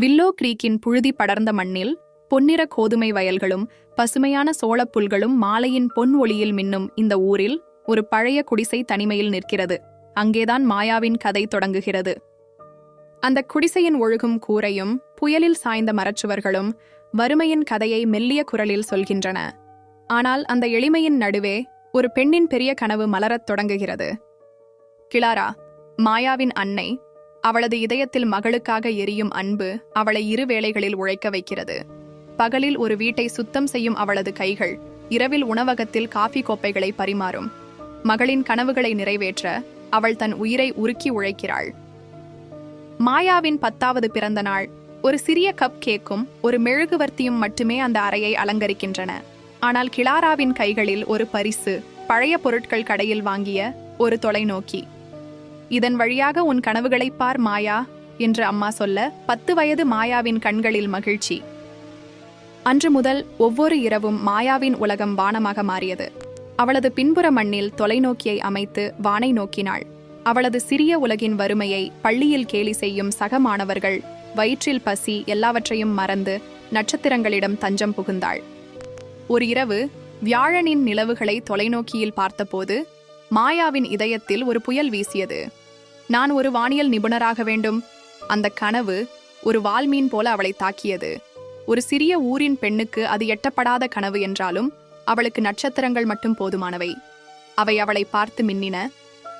Willow கிரீக்கின் புழுதி படர்ந்த மண்ணில் பொன்னிற கோதுமை வயல்களும் பசுமையான சோளப் புல்களும் மாலையின் பொன் ஒளியில் மின்னும் இந்த ஊரில் ஒரு பழைய குடிசை தனிமையில் நிற்கிறது. அங்கேதான் மாயாவின் கதை தொடங்குகிறது. அந்த குடிசையின் ஒழுகும் கூரையும் புயலில் சாய்ந்த மரச்சுவர்களும் வறுமையின் கதையை மெல்லிய குரலில் சொல்கின்றன. ஆனால் அந்த எளிமையின் நடுவே ஒரு பெண்ணின் பெரிய கனவு மலரத் தொடங்குகிறது. கிளாரா மாயாவின் அன்னை அவளது இதயத்தில் மகளுக்காக எரியும் அன்பு அவளை இரு வேளைகளில் உழைக்க வைக்கிறது. பகலில் ஒரு வீட்டை சுத்தம் செய்யும் அவளது கைகள் இரவில் உணவகத்தில் காஃபி கோப்பைகளை பரிமாறும். மகளின் கனவுகளை நிறைவேற்ற அவள் தன் உயிரை உருக்கி உழைக்கிறாள். மாயாவின் பத்தாவது பிறந்த நாள். ஒரு சிறிய கப் கேக்கும் ஒரு மெழுகுவர்த்தியும் மட்டுமே அந்த அறையை அலங்கரிக்கின்றன. ஆனால் கிளாராவின் கைகளில் ஒரு பரிசு பழைய பொருட்கள் கடையில் வாங்கிய ஒரு தொலைநோக்கி. இதன் வழியாக உன் கனவுகளைப் பார் மாயா என்று அம்மா சொல்ல பத்து வயது மாயாவின் கண்களில் மகிழ்ச்சி. அன்று முதல் ஒவ்வொரு இரவும் மாயாவின் உலகம் வானமாக மாறியது. அவளது பின்புற மண்ணில் தொலைநோக்கியை அமைத்து வானை நோக்கினாள். அவளது சிறிய உலகின் வறுமையை பள்ளியில் கேலி செய்யும் சக மாணவர்கள் வயிற்றில் பசி எல்லாவற்றையும் மறந்து நட்சத்திரங்களிடம் தஞ்சம் புகுந்தாள். ஒரு இரவு வியாழனின் நிலவுகளை தொலைநோக்கியில் பார்த்தபோது மாயாவின் இதயத்தில் ஒரு புயல் வீசியது. நான் ஒரு வானியல் நிபுணராக வேண்டும். அந்த கனவு ஒரு வால்மீன் போல அவளை தாக்கியது. ஒரு சிறிய ஊரின் பெண்ணுக்கு அது எட்டப்படாத கனவு என்றாலும் அவளுக்கு நட்சத்திரங்கள் மட்டும் போதுமானவை. அவை அவளை பார்த்து மின்னின.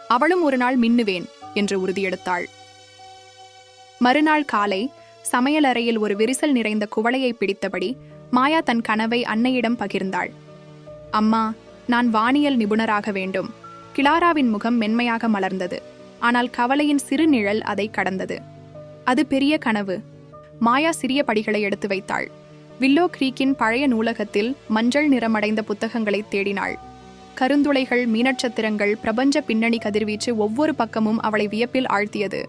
அவளும் ஒரு நாள் மின்னுவேன் என்று உறுதியெடுத்தாள். மறுநாள் காலை சமையலறையில் ஒரு விரிசல் நிறைந்த குவளையை பிடித்தபடி மாயா தன் கனவை அன்னையிடம் பகிர்ந்தாள். அம்மா நான் வானியல் நிபுணராக வேண்டும். கிளாராவின் முகம் மென்மையாக மலர்ந்தது. ஆனால் கவலையின் சிறு நிழல் அதை கடந்தது. அது பெரிய கனவு. மாயா சிறிய படிகளை எடுத்து வைத்தாள். வில்லோ கிரீக்கின் பழைய நூலகத்தில் மஞ்சள் நிறமடைந்த புத்தகங்களை தேடினாள். கருந்துளைகள் மீனட்சத்திரங்கள் பிரபஞ்ச பின்னணி கதிர்வீச்சு ஒவ்வொரு பக்கமும் அவளை வியப்பில் ஆழ்த்தியது.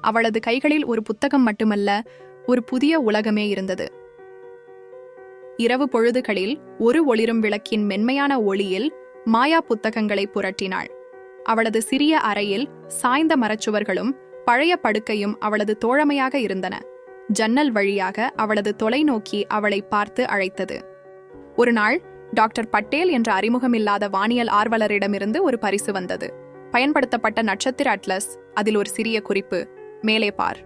அவளது கைகளில் ஒரு புத்தகம் மட்டுமல்ல ஒரு புதிய உலகமே இருந்தது. இரவு பொழுதுகளில் ஒரு ஒளிரும் விளக்கின் மென்மையான ஒளியில் மாயா புத்தகங்களை புரட்டினாள். அவளது சிறிய அறையில் சாய்ந்த மரச்சுவர்களும் பழைய படுக்கையும் அவளது தோழமையாக இருந்தன. ஜன்னல் வழியாக அவளது தொலைநோக்கி அவளை பார்த்து அழைத்தது. ஒரு நாள் டாக்டர் பட்டேல் என்ற அறிமுகமில்லாத வானியல் ஆர்வலரிடமிருந்து ஒரு பரிசு வந்தது. பயன்படுத்தப்பட்ட நட்சத்திர அட்லஸ் அதில் ஒரு சிறிய குறிப்பு மேலே பார்.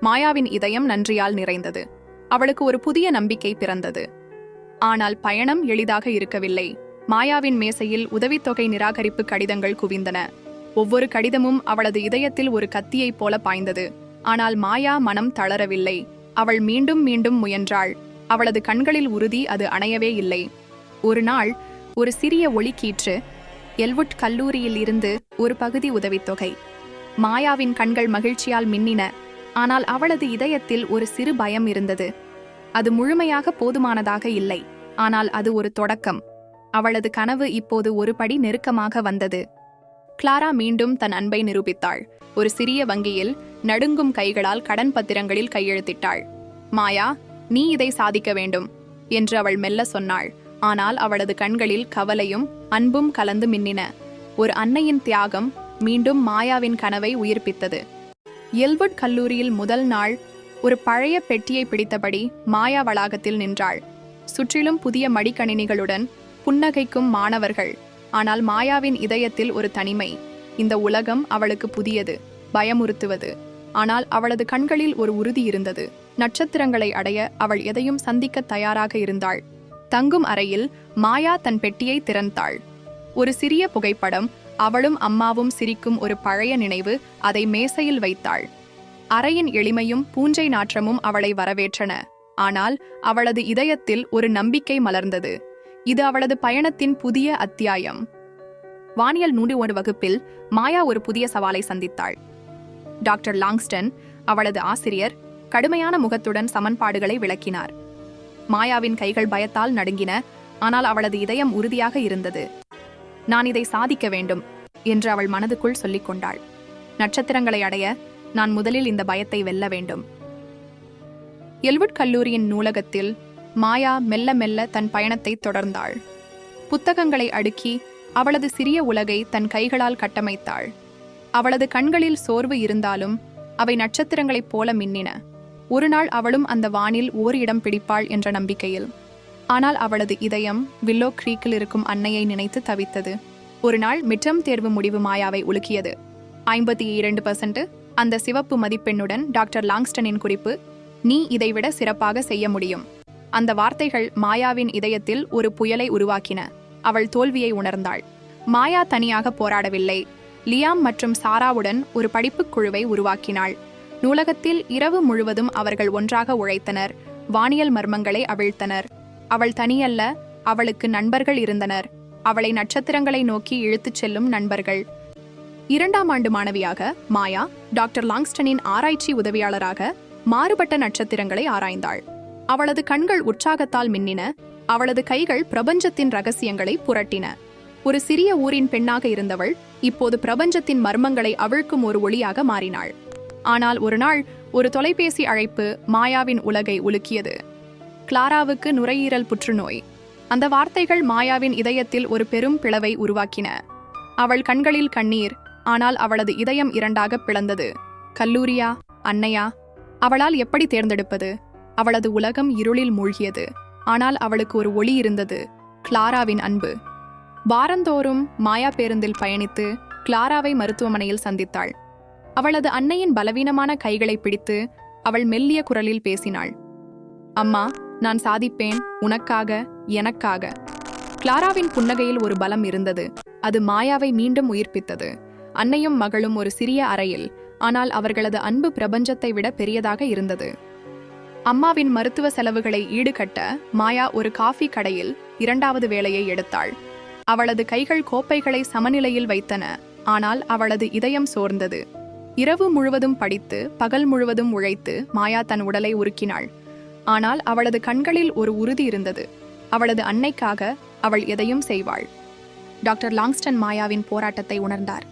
மாயாவின் இதயம் நன்றியால் நிறைந்தது. அவளுக்கு ஒரு புதிய நம்பிக்கை பிறந்தது. ஆனால் பயணம் எளிதாக இருக்கவில்லை. மாயாவின் மேசையில் உதவித்தொகை நிராகரிப்பு கடிதங்கள் குவிந்தன. ஒவ்வொரு கடிதமும் அவளது இதயத்தில் ஒரு கத்தியைப் போல பாய்ந்தது. ஆனால் மாயா மனம் தளரவில்லை. அவள் மீண்டும் மீண்டும் முயன்றாள். அவளது கண்களில் உறுதி அது அணையவே இல்லை. ஒரு நாள் ஒரு சிறிய ஒளிக்கீற்று எல்வுட் கல்லூரியில் இருந்து ஒரு பகுதி உதவித்தொகை. மாயாவின் கண்கள் மகிழ்ச்சியால் மின்னின. ஆனால் அவளது இதயத்தில் ஒரு சிறு பயம் இருந்தது. அது முழுமையாக போதுமானதாக இல்லை. ஆனால் அது ஒரு தொடக்கம். அவளது கனவு இப்போது ஒரு படி நெருக்கமாக வந்தது. கிளாரா மீண்டும் தன் அன்பை நிரூபித்தாள். ஒரு சிறிய வங்கியில் நடுங்கும் கைகளால் கடன் பத்திரங்களில் கையெழுத்திட்டாள். மாயா நீ இதை சாதிக்க வேண்டும் என்று அவள் மெல்ல சொன்னாள். ஆனால் அவளது கண்களில் கவலையும் அன்பும் கலந்து மின்னின. ஒரு அன்னையின் தியாகம் மீண்டும் மாயாவின் கனவை உயிர்ப்பித்தது. எல்வுட் கல்லூரியில் முதல் நாள் ஒரு பழைய பெட்டியை பிடித்தபடி மாயா வளாகத்தில் நின்றாள். சுற்றிலும் புதிய மடிக்கணினிகளுடன் புன்னகைக்கும் மாணவர்கள். ஆனால் மாயாவின் இதயத்தில் ஒரு தனிமை. இந்த உலகம் அவளுக்கு புதியது பயமுறுத்துவது. ஆனால் அவளது கண்களில் ஒரு உறுதி இருந்தது. நட்சத்திரங்களை அடைய அவள் எதையும் சந்திக்க தயாராக இருந்தாள். தங்கும் அறையில் மாயா தன் பெட்டியை திறந்தாள். ஒரு சிறிய புகைப்படம் அவளும் அம்மாவும் சிரிக்கும் ஒரு பழைய நினைவு அதை மேசையில் வைத்தாள். அறையின் எளிமையும் பூஞ்சை நாற்றமும் அவளை வரவேற்றன. ஆனால் அவளது இதயத்தில் ஒரு நம்பிக்கை மலர்ந்தது. இது அவளது பயணத்தின் புதிய அத்தியாயம். வானியல் நூறு ஒரு வகுப்பில் மாயா ஒரு புதிய சவாலை சந்தித்தாள். டாக்டர் லாங்ஸ்டன் அவளது ஆசிரியர் கடுமையான முகத்துடன் சமன்பாடுகளை விளக்கினார். மாயாவின் கைகள் பயத்தால் நடுங்கின ஆனால் அவளது இதயம் உறுதியாக இருந்தது. நான் இதை சாதிக்க வேண்டும் என்று அவள் மனதுக்குள் சொல்லிக் கொண்டாள். நட்சத்திரங்களை அடைய நான் முதலில் இந்த பயத்தை வெல்ல வேண்டும். எல்வுட் கல்லூரியின் நூலகத்தில் மாயா மெல்ல மெல்ல தன் பயணத்தை தொடர்ந்தாள். புத்தகங்களை அடுக்கி அவளது சிறிய உலகை தன் கைகளால் கட்டமைத்தாள். அவளது கண்களில் சோர்வு இருந்தாலும் அவை நட்சத்திரங்களைப் போல மின்னின. ஒரு நாள் அவளும் அந்த வானில் ஓர் இடம் பிடிப்பாள் என்ற நம்பிக்கையில். ஆனால் அவளது இதயம் வில்லோ கிரீக்கில் இருக்கும் அன்னையை நினைத்து தவித்தது. ஒரு நாள் மிட்டம் தேர்வு முடிவு மாயாவை உலுக்கியது. ஐம்பத்தி இரண்டு பர்சன்ட் அந்த சிவப்பு மதிப்பெண்ணுடன் டாக்டர் லாங்ஸ்டனின் குறிப்பு நீ இதைவிட சிறப்பாக செய்ய முடியும். அந்த வார்த்தைகள் மாயாவின் இதயத்தில் ஒரு புயலை உருவாக்கின. அவள் தோல்வியை உணர்ந்தாள். மாயா தனியாக போராடவில்லை. லியாம் மற்றும் சாராவுடன் ஒரு படிப்புக் குழுவை உருவாக்கினாள். நூலகத்தில் இரவு முழுவதும் அவர்கள் ஒன்றாக உழைத்தனர். வானியல் மர்மங்களை அவிழ்த்தனர். அவள் தனியல்ல அவளுக்கு நண்பர்கள் இருந்தனர். அவளை நட்சத்திரங்களை நோக்கி இழுத்துச் செல்லும் நண்பர்கள். இரண்டாம் ஆண்டு மாணவியாக மாயா டாக்டர் லாங்ஸ்டனின் ஆராய்ச்சி உதவியாளராக மாறுபட்ட நட்சத்திரங்களை ஆராய்ந்தாள். அவளது கண்கள் உற்சாகத்தால் மின்னின. அவளது கைகள் பிரபஞ்சத்தின் ரகசியங்களை புரட்டின. ஒரு சிறிய ஊரின் பெண்ணாக இருந்தவள் இப்போது பிரபஞ்சத்தின் மர்மங்களை அவிழ்க்கும் ஒரு ஒளியாக மாறினாள். ஆனால் ஒரு நாள் ஒரு தொலைபேசி அழைப்பு மாயாவின் உலகை உலுக்கியது. கிளாராவுக்கு நுரையீரல் புற்றுநோய். அந்த வார்த்தைகள் மாயாவின் இதயத்தில் ஒரு பெரும் பிளவை உருவாக்கின. அவள் கண்களில் கண்ணீர் ஆனால் அவளது இதயம் இரண்டாக பிளந்தது. கல்லூரியா? அன்னையா? அவளால் எப்படி தேர்ந்தெடுப்பது? அவளது உலகம் இருளில் மூழ்கியது. ஆனால் அவளுக்கு ஒரு ஒளி இருந்தது கிளாராவின் அன்பு. வாரந்தோறும் மாயா பேருந்தில் பயணித்து கிளாராவை மருத்துவமனையில் சந்தித்தாள். அவளது அன்னையின் பலவீனமான கைகளை பிடித்து அவள் மெல்லிய குரலில் பேசினாள். அம்மா நான் சாதிப்பேன் உனக்காக எனக்காக. கிளாராவின் புன்னகையில் ஒரு பலம் இருந்தது. அது மாயாவை மீண்டும் உயிர்ப்பித்தது. அன்னையும் மகளும் ஒரு சிறிய அறையில் ஆனால் அவர்களது அன்பு பிரபஞ்சத்தை விட பெரியதாக இருந்தது. அம்மாவின் மருத்துவ செலவுகளை ஈடுகட்ட மாயா ஒரு காஃபி கடையில் இரண்டாவது வேலையை எடுத்தாள். அவளது கைகள் கோப்பைகளை சமநிலையில் வைத்தன ஆனால் அவளது இதயம் சோர்ந்தது. இரவு முழுவதும் படித்து பகல் முழுவதும் உழைத்து மாயா தன் உடலை உருக்கினாள். ஆனால் அவளது கண்களில் ஒரு உறுதி இருந்தது. அவளது அன்னைக்காக அவள் எதையும் செய்வாள். டாக்டர் லாங்ஸ்டன் மாயாவின் போராட்டத்தை உணர்ந்தார்.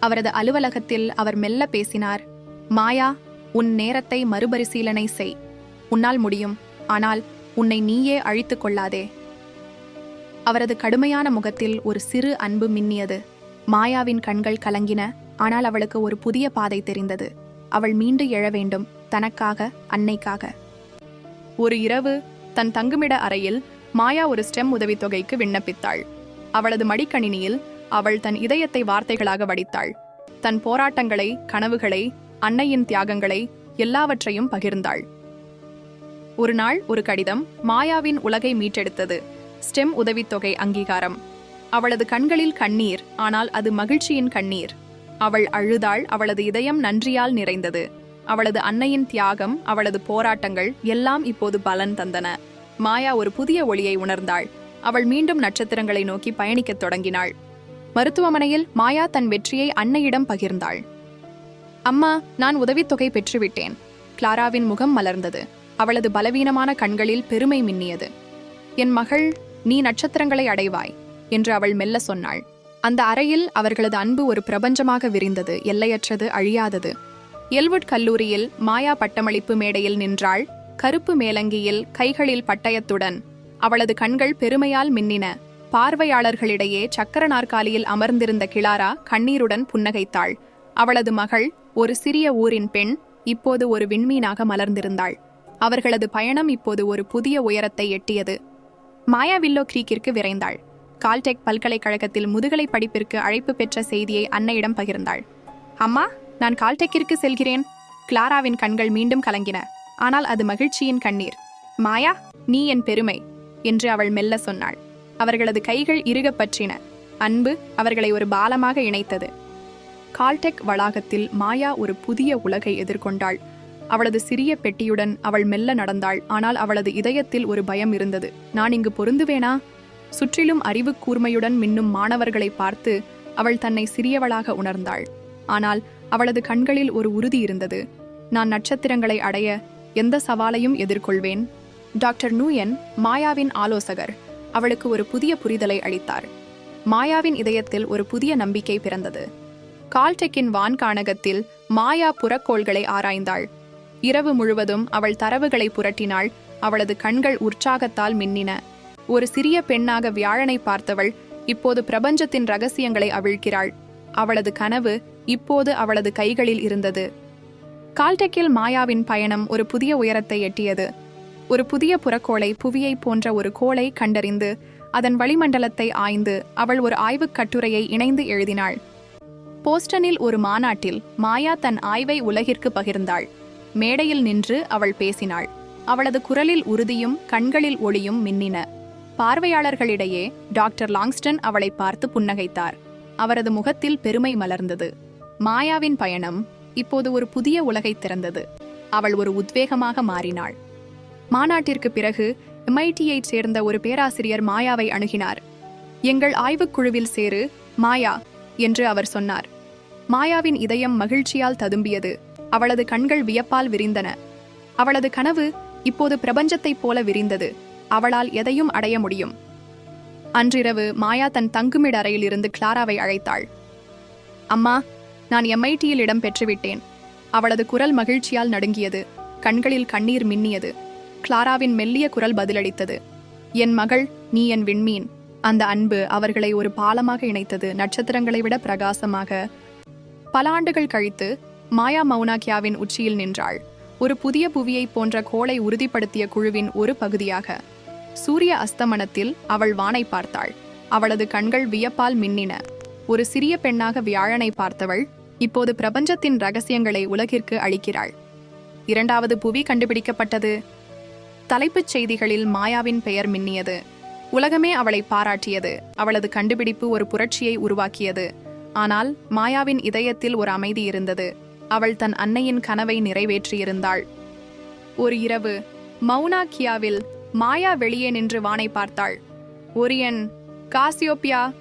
அவரது அலுவலகத்தில் அவர் மெல்ல பேசினார் மாயா உன் நேரத்தை மறுபரிசீலனை செய். உன்னால் முடியும். ஆனால் உன்னை நீயே அழித்து கொள்ளாதே. அவரது கடுமையான முகத்தில் ஒரு சிறு அன்பு மின்னியது. மாயாவின் கண்கள் கலங்கின ஆனால் அவளுக்கு ஒரு புதிய பாதை தெரிந்தது. அவள் மீண்டு எழ வேண்டும் தனக்காக அன்னைக்காக. ஒரு இரவு தன் தங்குமிட அறையில் மாயா ஒரு ஸ்டெம் உதவித்தொகைக்கு விண்ணப்பித்தாள். அவளது மடிக்கணினியில் அவள் தன் இதயத்தை வார்த்தைகளாக வடித்தாள். தன் போராட்டங்களை கனவுகளை அன்னையின் தியாகங்களை எல்லாவற்றையும் பகிர்ந்தாள். ஒரு நாள் ஒரு கடிதம் மாயாவின் உலகை மீட்டெடுத்தது. ஸ்டெம் உதவித்தொகை அங்கீகாரம். அவளது கண்களில் கண்ணீர் ஆனால் அது மகிழ்ச்சியின் கண்ணீர். அவள் அழுதாள் அவளது இதயம் நன்றியால் நிறைந்தது. அவளது அன்னையின் தியாகம் அவளது போராட்டங்கள் எல்லாம் இப்போது பலன் தந்தன. மாயா ஒரு புதிய ஒளியை உணர்ந்தாள். அவள் மீண்டும் நட்சத்திரங்களை நோக்கி பயணிக்கத் தொடங்கினாள். மருத்துவமனையில் மாயா தன் வெற்றியை அன்னையிடம் பகிர்ந்தாள். அம்மா நான் உதவித்தொகை பெற்றுவிட்டேன். கிளாராவின் முகம் மலர்ந்தது. அவளது பலவீனமான கண்களில் பெருமை மின்னியது. என் மகள் நீ நட்சத்திரங்களை அடைவாய் என்று அவள் மெல்ல சொன்னாள். அந்த அறையில் அவர்களது அன்பு ஒரு பிரபஞ்சமாக விரிந்தது எல்லையற்றது அழியாதது. எல்வுட் கல்லூரியில் மாயா பட்டமளிப்பு மேடையில் நின்றாள். கருப்பு மேலங்கியில் கைகளில் பட்டயத்துடன் அவளது கண்கள் பெருமையால் மின்னின. பார்வையாளர்களிடையே சக்கர நாற்காலியில் அமர்ந்திருந்த கிளாரா கண்ணீருடன் புன்னகைத்தாள். அவளது மகள் ஒரு சிறிய ஊரின் பெண் இப்போது ஒரு விண்மீனாக மலர்ந்திருந்தாள். அவர்களது பயணம் இப்போது ஒரு புதிய உயரத்தை எட்டியது. மாயா வில்லோ கிரீக்கிற்கு விரைந்தாள். கால்டெக் பல்கலைக்கழகத்தில் முதுகலை படிப்பிற்கு அழைப்பு பெற்ற செய்தியை அன்னையிடம் பகிர்ந்தாள். அம்மா நான் கால்டெக்கிற்கு செல்கிறேன். கிளாராவின் கண்கள் மீண்டும் கலங்கின. ஆனால் அது மகிழ்ச்சியின் கண்ணீர். மாயா நீ என் பெருமை என்று அவள் மெல்ல சொன்னாள். அவர்களது கைகள் இறுகப் பற்றின அன்பு அவர்களை ஒரு பாலமாக இணைத்தது. கால்டெக் வளாகத்தில் மாயா ஒரு புதிய உலகை எதிர்கொண்டாள். அவளது சிறிய பெட்டியுடன் அவள் மெல்ல நடந்தாள். ஆனால் அவளது இதயத்தில் ஒரு பயம் இருந்தது. நான் இங்கு பொருந்துவேனா? சுற்றிலும் அறிவு கூர்மையுடன் மின்னும் மாணவர்களை பார்த்து அவள் தன்னை சிறியவளாக உணர்ந்தாள். ஆனால் அவளது கண்களில் ஒரு உறுதி இருந்தது. நான் நட்சத்திரங்களை அடைய எந்த சவாலையும் எதிர்கொள்வேன். டாக்டர் நூயன் மாயாவின் ஆலோசகர் அவளுக்கு ஒரு புதிய புரிதலை அளித்தார். மாயாவின் இதயத்தில் ஒரு புதிய நம்பிக்கை பிறந்தது. கால்டெக்கின் வான்காணகத்தில் மாயா புறக்கோள்களை ஆராய்ந்தாள். இரவு முழுவதும் அவள் தரவுகளை புரட்டினாள். அவளது கண்கள் உற்சாகத்தால் மின்னின. ஒரு சிறிய பெண்ணாக வியாழனை பார்த்தவள் இப்போது பிரபஞ்சத்தின் ரகசியங்களை அவிழ்க்கிறாள். அவளது கனவு இப்போது அவளது கைகளில் இருந்தது. கால்டெக்கில் மாயாவின் பயணம் ஒரு புதிய உயரத்தை எட்டியது. ஒரு புதிய புறக்கோளை புவியைப் போன்ற ஒரு கோளை கண்டறிந்து அதன் வளிமண்டலத்தை ஆய்ந்து அவள் ஒரு ஆய்வுக் கட்டுரையை இணைந்து எழுதினாள். போஸ்டனில் ஒரு மாநாட்டில் மாயா தன் ஆய்வை உலகிற்கு பகிர்ந்தாள். மேடையில் நின்று அவள் பேசினாள். அவளது குரலில் உறுதியும் கண்களில் ஒளியும் மின்னின. பார்வையாளர்களிடையே டாக்டர் லாங்ஸ்டன் அவளை பார்த்து புன்னகைத்தார். அவரது முகத்தில் பெருமை மலர்ந்தது. மாயாவின் பயணம் இப்போது ஒரு புதிய உலகை திறந்தது. அவள் ஒரு உத்வேகமாக மாறினாள். மாநாட்டிற்கு பிறகு எம்ஐடியைச் சேர்ந்த ஒரு பேராசிரியர் மாயாவை அணுகினார். எங்கள் ஆய்வுக் குழுவில் சேரு மாயா என்று அவர் சொன்னார். மாயாவின் இதயம் மகிழ்ச்சியால் ததும்பியது. அவளது கண்கள் வியப்பால் விரிந்தன. அவளது கனவு இப்போது பிரபஞ்சத்தைப் போல விரிந்தது. அவளால் எதையும் அடைய முடியும். அன்றிரவு மாயா தன் தங்குமிடறையில் இருந்து கிளாராவை அழைத்தாள். அம்மா நான் எம்ஐடியில் இடம் பெற்றுவிட்டேன். அவளது குரல் மகிழ்ச்சியால் நடுங்கியது. கண்களில் கண்ணீர் மின்னியது. கிளாராவின் மெல்லிய குரல் பதிலளித்தது. என் மகள் நீ என் விண்மீன். அந்த அன்பு அவர்களை ஒரு பாலமாக இணைத்தது நட்சத்திரங்களை விட பிரகாசமாக. பல ஆண்டுகள் கழித்து மாயா மௌனாக்கியாவின் உச்சியில் நின்றாள். ஒரு புதிய புவியைப் போன்ற கோளை உறுதிப்படுத்திய குழுவின் ஒரு பகுதியாக சூரிய அஸ்தமனத்தில் அவள் வானை பார்த்தாள். அவளது கண்கள் வியப்பால் மின்னின. ஒரு சிறிய பெண்ணாக வியாழனை பார்த்தவள் இப்போது பிரபஞ்சத்தின் ரகசியங்களை உலகிற்கு அளிக்கிறாள். இரண்டாவது புவி கண்டுபிடிக்கப்பட்டது. தலைப்புச் செய்திகளில் மாயாவின் பெயர் மின்னியது. உலகமே அவளை பாராட்டியது. அவளது கண்டுபிடிப்பு ஒரு புரட்சியை உருவாக்கியது. ஆனால் மாயாவின் இதயத்தில் ஒரு அமைதி இருந்தது. அவள் தன் அன்னையின் கனவை நிறைவேற்றியிருந்தாள். ஒரு இரவு மௌனா கியாவில் மாயா வெளியே நின்று வானை பார்த்தாள். ஒரியன் காசியோப்பியா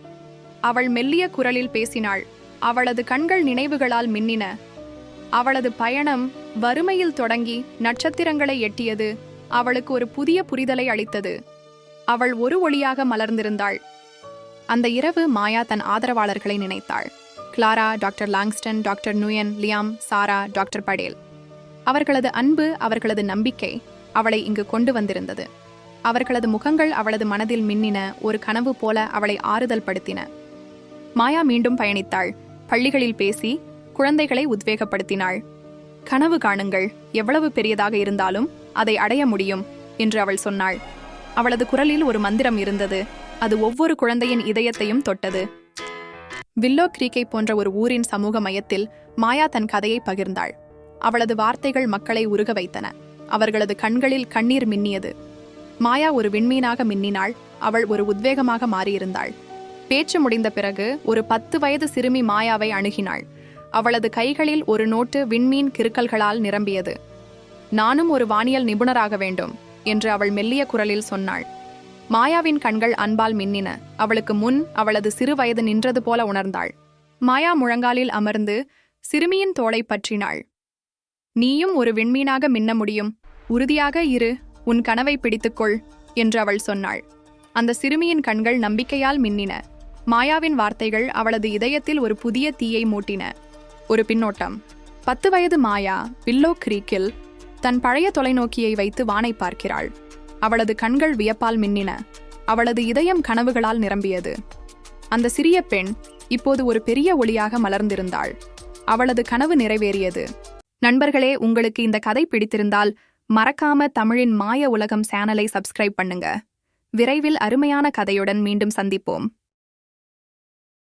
அவள் மெல்லிய குரலில் பேசினாள். அவளது கண்கள் நினைவுகளால் மின்னின. அவளது பயணம் வறுமையில் தொடங்கி நட்சத்திரங்களை எட்டியது. அவளுக்கு ஒரு புதிய புரிதலை அளித்தது. அவள் ஒரு ஒளியாக மலர்ந்திருந்தாள். அந்த இரவு மாயா தன் ஆதரவாளர்களை நினைத்தாள். கிளாரா டாக்டர் லாங்ஸ்டன் டாக்டர் நுயன் லியாம் சாரா டாக்டர் படேல் அவர்களது அன்பு அவர்களது நம்பிக்கை அவளை இங்கு கொண்டு வந்திருந்தது. அவர்களது முகங்கள் அவளது மனதில் மின்னின ஒரு கனவு போல அவளை ஆறுதல் படுத்தின. மாயா மீண்டும் பயணித்தாள். பள்ளிகளில் பேசி குழந்தைகளை உத்வேகப்படுத்தினாள். கனவு காணுங்கள். எவ்வளவு பெரியதாக இருந்தாலும் அதை அடைய முடியும் என்று அவள் சொன்னாள். அவளது குரலில் ஒரு மந்திரம் இருந்தது. அது ஒவ்வொரு குழந்தையின் இதயத்தையும் தொட்டது. வில்லோ கிரீக்கை போன்ற ஒரு ஊரின் சமூக மையத்தில் மாயா தன் கதையை பகிர்ந்தாள். அவளது வார்த்தைகள் மக்களை உருக வைத்தன. அவர்களது கண்களில் கண்ணீர் மின்னியது. மாயா ஒரு விண்மீனாக மின்னினாள். அவள் ஒரு உத்வேகமாக மாறியிருந்தாள். பேச்சு முடிந்த பிறகு ஒரு பத்து வயது சிறுமி மாயாவை அணுகினாள். அவளது கைகளில் ஒரு நோட்டு விண்மீன் கிறுக்கல்களால் நிரம்பியது. நானும் ஒரு வானியல் நிபுணராக வேண்டும் என்று அவள் மெல்லிய குரலில் சொன்னாள். மாயாவின் கண்கள் அன்பால் மின்னின. அவளுக்கு முன் அவளது சிறு வயது நின்றது போல உணர்ந்தாள். மாயா முழங்காலில் அமர்ந்து சிறுமியின் தோளை பற்றினாள். நீயும் ஒரு விண்மீனாக மின்ன முடியும். உறுதியாக இரு. உன் கனவை பிடித்துக்கொள் என்று அவள் சொன்னாள். அந்த சிறுமியின் கண்கள் நம்பிக்கையால் மின்னின. மாயாவின் வார்த்தைகள் அவளது இதயத்தில் ஒரு புதிய தீயை மூட்டின. ஒரு பின்னோட்டம். பத்து வயது மாயா வில்லோ கிரீக்கில் தன் பழைய தொலைநோக்கியை வைத்து வானை பார்க்கிறாள். அவளது கண்கள் வியப்பால் மின்னின. அவளது இதயம் கனவுகளால் நிரம்பியது. அந்த சிறிய பெண் இப்போது ஒரு பெரிய ஒளியாக மலர்ந்திருந்தாள். அவளது கனவு நிறைவேறியது. நண்பர்களே உங்களுக்கு இந்த கதை பிடித்திருந்தால் மறக்காம தமிழின் மாய உலகம் சேனலை சப்ஸ்கிரைப் பண்ணுங்க. விரைவில் அருமையான கதையுடன் மீண்டும் சந்திப்போம்.